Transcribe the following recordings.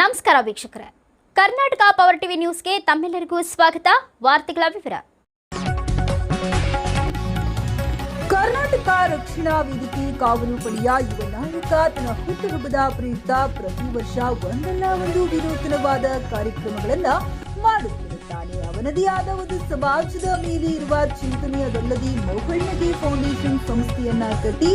ನಮಸ್ಕಾರ ವೀಕ್ಷಕರೇ. Karnataka power TV ನ್ಯೂಸ್ಗೆ ತಮ್ಮೆಲ್ಲರಿಗೂ ಸ್ವಾಗತ. ವಾರ್ತೆಗಳ ವಿವರ. ಕರ್ನಾಟಕ ರಕ್ಷಣಾ ವೇದಿಕೆ ಕಾವಲು ಪಡೆಯ ಯುವ ನಾಯಕ, ತನ್ನ ಹುಟ್ಟುಹಬ್ಬದ ಪ್ರಯುಕ್ತ ಪ್ರತಿ ವರ್ಷ ಒಂದಲ್ಲ ಒಂದು ವಿನೂತನವಾದ ಕಾರ್ಯಕ್ರಮಗಳನ್ನ ಮಾಡುತ್ತಿರುತ್ತಾನೆ ಅವನದೇ ಆದ ಒಂದು ಸಮಾಜದ ಮೇಲೆ ಇರುವ ಚಿಂತನೆ ಅದಲ್ಲದೆ ಮೌಕಣ್ಣಗೆ ಫೌಂಡೇಶನ್ ಸಂಸ್ಥೆಯನ್ನ ಕಟ್ಟಿ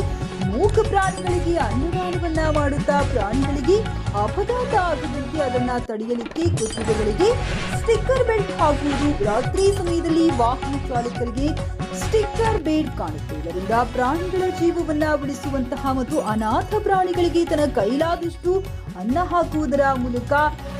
ಮೂಕ ಪ್ರಾಣಿಗಳಿಗೆ ಅನ್ನದಾನವನ್ನ ಮಾಡುತ್ತಾ ಪ್ರಾಣಿಗಳಿಗೆ ಅಪಘಾತ ಆಗದಂತೆ ಅದನ್ನ ತಡೆಯಲಿಕ್ಕೆ ಕುಟುಂಬಗಳಿಗೆ ಸ್ಟಿಕ್ಕರ್ ಬೆಲ್ಟ್ ಹಾಕುವುದು ರಾತ್ರಿ ಸಮಯದಲ್ಲಿ ವಾಹನ ಚಾಲಕರಿಗೆ ಸ್ಟಿಕ್ಕರ್ ಬೇಡ್ ಕಾಣುತ್ತೆ. ಇದರಿಂದ ಪ್ರಾಣಿಗಳ ಜೀವವನ್ನ ಉಳಿಸುವಂತಹ ಮತ್ತು ಅನಾಥ ಪ್ರಾಣಿಗಳಿಗೆ ತನ್ನ ಕೈಲಾದಷ್ಟು ಅನ್ನ ಹಾಕುವುದರ ಮೂಲಕ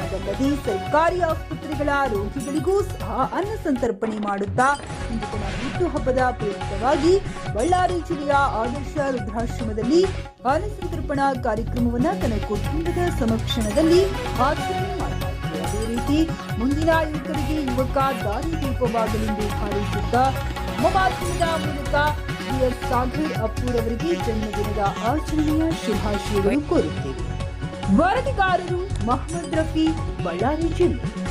ಅದಲ್ಲದೆ ಸರ್ಕಾರಿ ಆಸ್ಪತ್ರೆಗಳ ರೋಗಿಗಳಿಗೂ ಸಹ ಅನ್ನ ಸಂತರ್ಪಣೆ ಮಾಡುತ್ತಾ ಇಂದು ತನ್ನ ಹುಟ್ಟುಹಬ್ಬದ ಪ್ರಯುಕ್ತವಾಗಿ ಬಳ್ಳಾರಿ ಜಿಲ್ಲೆಯ ಆದರ್ಶ ವೃದ್ಧಾಶ್ರಮದಲ್ಲಿ ಅನ್ನ ಸಂತರ್ಪಣಾ ಕಾರ್ಯಕ್ರಮವನ್ನ ತನ್ನ ಕುಟುಂಬದ ಸಮಕ್ಷಣದಲ್ಲಿ ಆಚರಣೆ ಮಾಡಿದ್ದಾರೆ ಅದೇ ರೀತಿ ಮುಂದಿನ ಯುವಕರಿಗೆ ಯುವಕ ದಾರಿ ದೀಪವಾಗಲೆಂದು ಹಾರೈಸುತ್ತಾ ಮಾಧ್ಯಮದ ಮೂಲಕ ಎಸ್ ಸಾಗರ್ ಅಪ್ಪೂರ್ ಅವರಿಗೆ ಜನ್ಮದಿನದ ಆಚರಣೆಯ ಶುಭಾಶಯಗಳು ಕೋರುತ್ತೇವೆ. ವರದಿಗಾರರು ಮಹಮ್ಮದ್ ರಫಿ, ಬಳ್ಳಾರಿ ಜಿಲ್ಲೆ.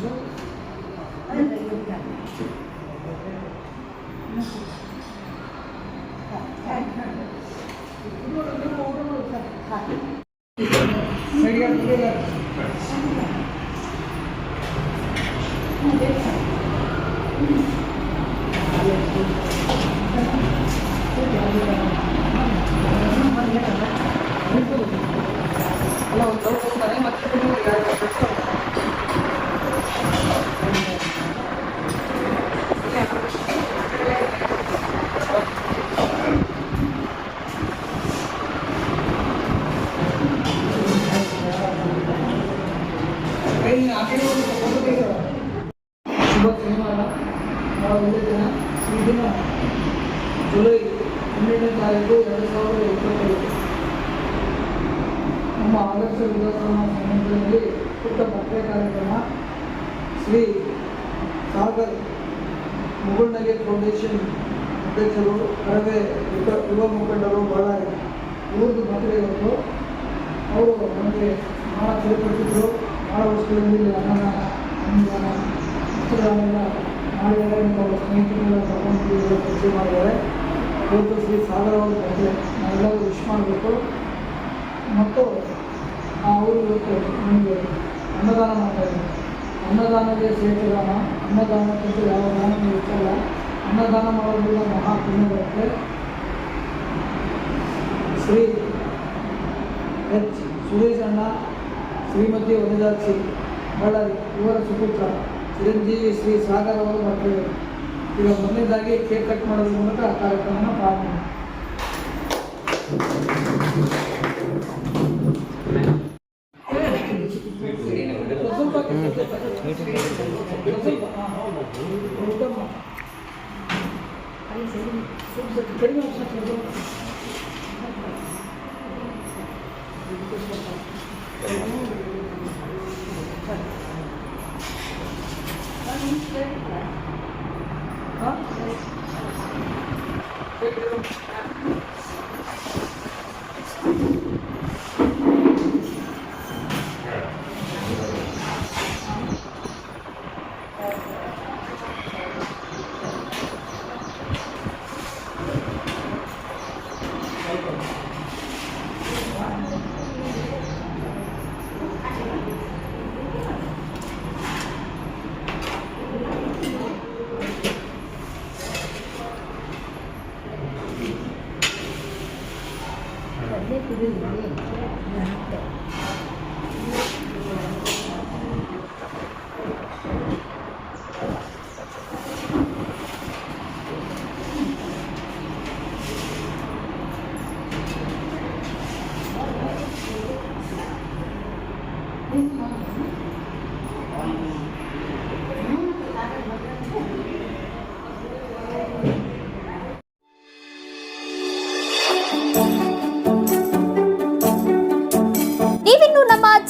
Hello, hello, hello, hello, ಶನಿವಾರ ಒಂದೇ ದಿನ ಈ ದಿನ ಜುಲೈ ಹನ್ನೆರಡನೇ ತಾರೀಕು ಎರಡು ಸಾವಿರದ ಇಪ್ಪತ್ತೈದು ನಮ್ಮ ಆದರ್ಶ ವಿಧಾನಸಭಾ ಸಂಬಂಧದಲ್ಲಿ ಪುಟ್ಟ ಬಟ್ಟೆ ಕಾರ್ಯಕ್ರಮ ಶ್ರೀ ಸಾಗರ್ ಮುಗುಳ್ನಗೆ ಫೌಂಡೇಶನ್ ಅಧ್ಯಕ್ಷರು ಕರವೇ ಯುವ ಮುಖಂಡರು ಬಳ್ಳಾರಿ ಇವ್ರದ್ದು ಮದುವೆ ಇವತ್ತು ಅವರು ನಮಗೆ ಭಾಳ ಸರಿಪಡಿಸಿದ್ರು ಭಾಳ ವರ್ಷಗಳಲ್ಲಿ ಅನ್ನ ಅನ್ನದಾನ ವಸ್ತ್ರದಾನೆಲ್ಲ ಮಾಡಿದ್ದಾರೆ ನಿಮ್ಮ ಸ್ನೇಹಿತರನ್ನೆಲ್ಲ ಕರ್ಕೊಂಡು ಪರಿಚಯ ಮಾಡಿದ್ದಾರೆ. ಇವತ್ತು ಶ್ರೀ ಸಾಗರ ಅವ್ರ ಮದುವೆ ನಾವೆಲ್ಲರೂ ವಿಶ್ ಮಾಡಬೇಕು ಮತ್ತು ಅವರು ಇವತ್ತು ನಮಗೆ ಅನ್ನದಾನ ಮಾಡ್ತಾಯಿದ್ದಾರೆ ಅನ್ನದಾನದೇ ಸೇತುದಾನ, ಅನ್ನದಾನಕ್ಕಿಂತ ಯಾವ ದಾನವೂ ಇರ್ತಲ್ಲ ಅನ್ನದಾನ ಮಾಡೋದ್ರಿಂದ ಮಹಾ ಪುಣ್ಯ ಬರುತ್ತೆ. ಶ್ರೀ ಎಚ್ ಸುರೇಶ್ ಅಣ್ಣ ಶ್ರೀಮತಿ ವನಜಾಕ್ಷಿ ಬಳ್ಳಾರಿ, ಇವರ ಸುಪುತ್ರ. ಚಿರಂಜೀವಿ ಶ್ರೀ ಸಾಗರ್ ಅವರು ಬರ್ತಾರೆ ಈಗ ಮೊದಲನೇದಾಗಿ ಕೇಕ್ ಕಟ್ ಮಾಡೋದ್ರ ಮೂಲಕ ಕಾರ್ಯಕ್ರಮವನ್ನು ಪ್ರಾರಂಭ ಮಾಡಿ ಸ್ವಲ್ಪ ಸ್ವಲ್ಪ ಹಾ, ಹೌದು. ಉತ್ತಮ. ಕಡಿಮೆ